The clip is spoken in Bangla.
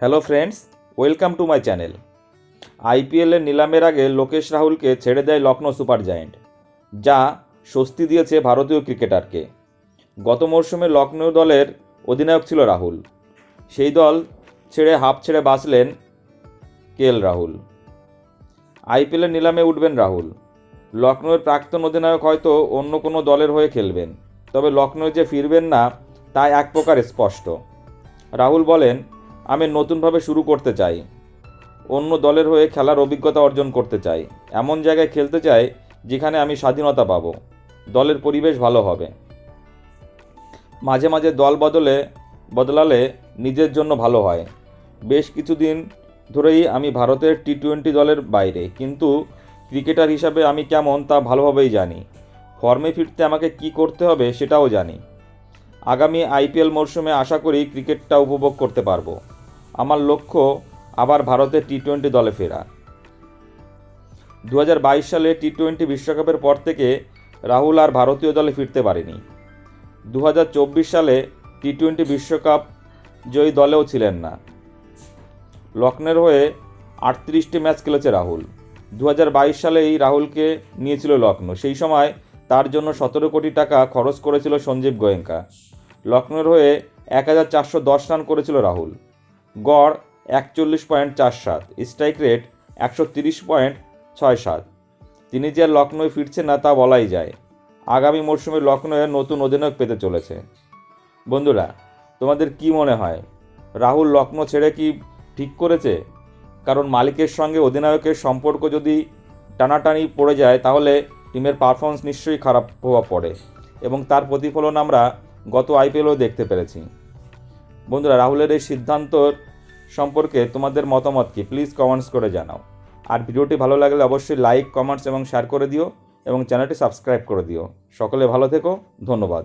Hello friends welcome to my channel আইপিএলের নিলামের আগে লোকেশ রাহুলকে ছেড়ে দেয় লখনৌ সুপার জায়েন্ট যা স্বস্তি দিয়েছে ভারতীয় ক্রিকেটারকে। গত মরশুমে লখনৌ দলের অধিনায়ক ছিল রাহুল। সেই দল ছেড়ে হাফ ছেড়ে বাঁচলেন কে রাহুল। আইপিএলের নিলামে উঠবেন রাহুল। লখনৌয়ের প্রাক্তন অধিনায়ক হয়তো অন্য কোনো দলের হয়ে খেলবেন, তবে লখনৌ যে ফিরবেন না, তা এক প্রকার স্পষ্ট। রাহুল বলেন আমি নতুনভাবে শুরু করতে চাই। অন্য দলের হয়ে খেলার অভিজ্ঞতা অর্জন করতে চাই। এমন জায়গায় খেলতে চাই যেখানে আমি স্বাধীনতা পাবো। দলের পরিবেশ ভালো হবে। মাঝে মাঝে দল বদলে, বদলালে নিজের জন্য ভালো হয়। বেশ কিছুদিন ধরেই আমি ভারতের টি টোয়েন্টি দলের বাইরে, কিন্তু ক্রিকেটার হিসাবে আমি কেমন তা ভালোভাবেই জানি। ফর্মে ফিরতে আমাকে কি করতে হবে সেটাও জানি। আগামী আইপিএল মরশুমে আশা করি ক্রিকেটটা উপভোগ করতে পারব। আমার লক্ষ্য আবার ভারতের টি টোয়েন্টি দলে ফেরা। দু হাজার বাইশ সালে টি টোয়েন্টি বিশ্বকাপের পর থেকে রাহুল আর ভারতীয় দলে ফিরতে পারেনি। দু হাজার চব্বিশ সালে টি টোয়েন্টি বিশ্বকাপ জয়ী দলেও ছিলেন না। লক্ষ্ণের হয়ে আটত্রিশটি ম্যাচ খেলেছে রাহুল। দু হাজার বাইশ সালেই রাহুলকে নিয়েছিল লক্ষ্ণৌ সেই সময় তার জন্য সতেরো কোটি টাকা খরচ করেছিল সঞ্জীব গোয়েঙ্কা। লক্ষ্ণৌর হয়ে এক হাজার চারশো দশ রান করেছিল রাহুল। গড় একচল্লিশ পয়েন্ট চার সাত, স্ট্রাইক রেট একশো তিরিশ পয়েন্ট ছয় সাত। তিনি যে লক্ষ্ণৌয়ে ফিরছেন না তা বলাই যায়। আগামী মরশুমে লক্ষ্ণৌয়ে নতুন অধিনায়ক পেতে চলেছে। বন্ধুরা, তোমাদের কি মনে হয়? রাহুল লক্ষ্ণৌ ছেড়ে কি ঠিক করেছে? কারণ মালিকের সঙ্গে অধিনায়কের সম্পর্ক যদি টানাটানি পড়ে যায়, তাহলে টিমের পারফরমেন্স নিশ্চয়ই খারাপ প্রভাব পড়ে এবং তার প্রতিফলন আমরা গত আইপিএলও দেখতে পেরেছি। বন্ধুরা, রাহুলের এই সিদ্ধান্তর সম্পর্কে তোমাদের মতামত কি? প্লিজ কমেন্টস করে জানাও। আর ভিডিওটি ভালো লাগলে অবশ্যই লাইক কমেন্টস এবং শেয়ার করে দিও এবং চ্যানেলটি সাবস্ক্রাইব করে দিও। সকলে ভালো থেকো, ধন্যবাদ।